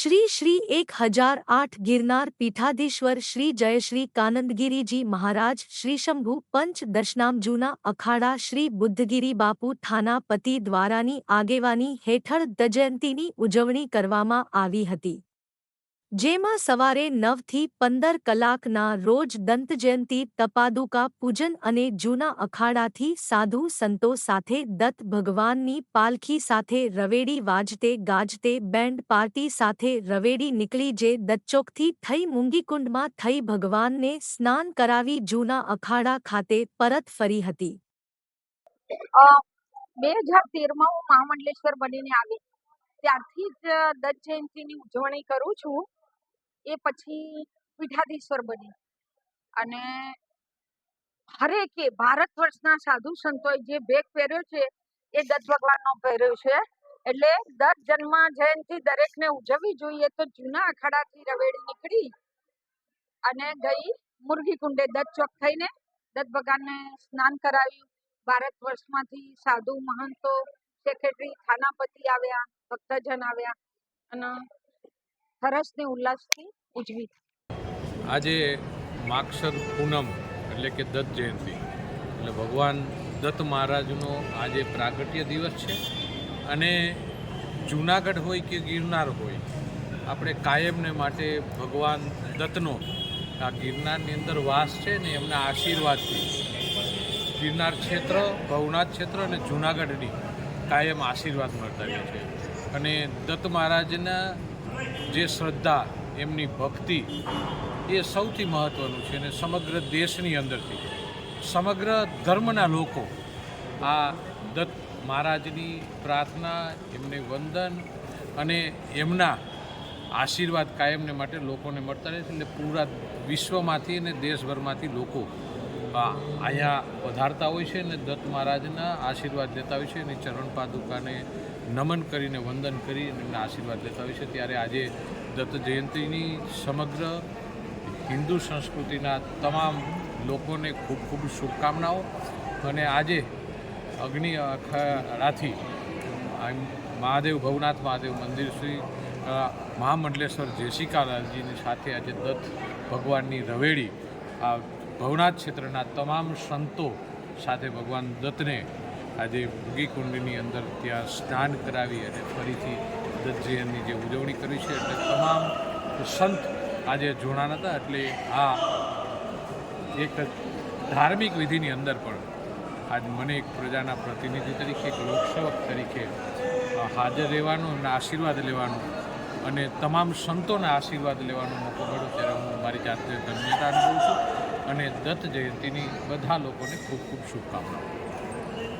શ્રી શ્રી એક હજાર આઠ ગિરનાર પીઠાધીશ્વર શ્રી જયશ્રી કાનંદગીરીજી મહારાજ શ્રી શંભુ પંચ દશનામજૂના અખાડા શ્રી બુદ્ધગીરી બાપુ થાનાપતિ દ્વારાની આગેવાની હેઠળ દજયંતીની ઉજવણી કરવામાં આવી હતી. જેમાં સવારે નવથી પંદર કલાકના રોજ દંતજયંતિ, તપાદુકા, પૂજન અને જૂના અખાડાથી સાધુ સંતો સાથે દત્ત ભગવાનની પાલખી સાથે રવેડી વાજતે ગાજતે, બેન્ડ પાર્ટી સાથે રવેડી નીકળી જે દચ્ચોકથી થઈ મૂંગીકુંડમાં થઈ ભગવાનને સ્નાન કરાવી જૂના અખાડા ખાતે પરત ફરી હતી. બે હજાર તેરમાં હું મહામંડલેશ્વર બનીને આવી. ત્યારથી જ દત્ત જયંતિની ઉજવણી કરું છું. એ પછી પીઠાધીશ્વર બની. અને હરેકે ભારત વર્ષના સાધુ સંતોએ જે ભેગ પહેર્યો છે, એ દત્ત ભગવાનનો પહેર્યો છે. એટલે દત્ત જન્મ જયંતિ દરેકને ઉજવવી જોઈએ તો જૂના અખાડાથી રવેડી નીકળી અને ગઈ મુરગી કુંડે દત્ત ચોક થઈને દત્ત ભગવાનને સ્નાન કરાવ્યું. ભારત વર્ષમાંથી સાધુ મહંતો, સેક્રેટરી, થાનાપતિ આવ્યા, ભક્તજન આવ્યા અને સરસ ને ઉલ્લાસથી ઉજવી આજે માક્ષર પૂનમ એટલે કે દત્ત જયંતિ. એટલે ભગવાન દત્ત મહારાજનો આજે પ્રાગટ્ય દિવસ છે અને જૂનાગઢ હોય કે ગિરનાર હોય, આપણે કાયમને માટે ભગવાન દત્તનો આ ગિરનારની અંદર વાસ છે ને એમના આશીર્વાદથી ગિરનાર ક્ષેત્ર, ભવનાથ ક્ષેત્ર અને જૂનાગઢની કાયમ આશીર્વાદ મળતા રહે છે. અને દત્ત મહારાજના જે શ્રદ્ધા, એમની ભક્તિ, એ સૌથી મહત્ત્વનું છે અને સમગ્ર દેશની અંદરથી. સમગ્ર ધર્મના લોકો આ દત્ત મહારાજની પ્રાર્થના, એમને વંદન અને એમના આશીર્વાદ કાયમને માટે લોકોને મળતા રહે છે. એટલે પૂરા વિશ્વમાંથી અને દેશભરમાંથી લોકો અહીંયા વધારતા હોય છે અને દત્ત મહારાજના આશીર્વાદ લેતા હોય છે એની ચરણ પાદુકાને નમન કરીને વંદન કરી અને એમના આશીર્વાદ લેતા હોય છે. ત્યારે આજે દત્ત જયંતિની સમગ્ર હિન્દુ સંસ્કૃતિના તમામ લોકોને ખૂબ ખૂબ શુભકામનાઓ અને આજે અગ્નિ અખાડાથી મહાદેવ ભવનાથ મહાદેવ મંદિર શ્રી મહામંડલેશ્વર જેશિકાલાલજીની સાથે આજે દત્ત ભગવાનની રવેડી આ ભવનાથ ક્ષેત્રના તમામ સંતો સાથે ભગવાન દત્તને આજે ભૂગીકુંડની અંદર ત્યાં સ્નાન કરાવી અને ફરીથી દત્તજયંતની જે ઉજવણી કરી છે એટલે તમામ સંત આજે જોડાણ હતા એટલે આ એક ધાર્મિક વિધિની અંદર પણ આજ મને એક પ્રજાના પ્રતિનિધિ તરીકે, એક લોકસેવક તરીકે હાજર રહેવાનું અને આશીર્વાદ લેવાનું અને તમામ સંતોના આશીર્વાદ લેવાનો મોકો મળ્યો ત્યારે હું મારી જાતે ધન્યતા અનુભવું છું. અને દત્ત જયંતિની બધા લોકોને ખૂબ ખૂબ શુભકામનાઓ.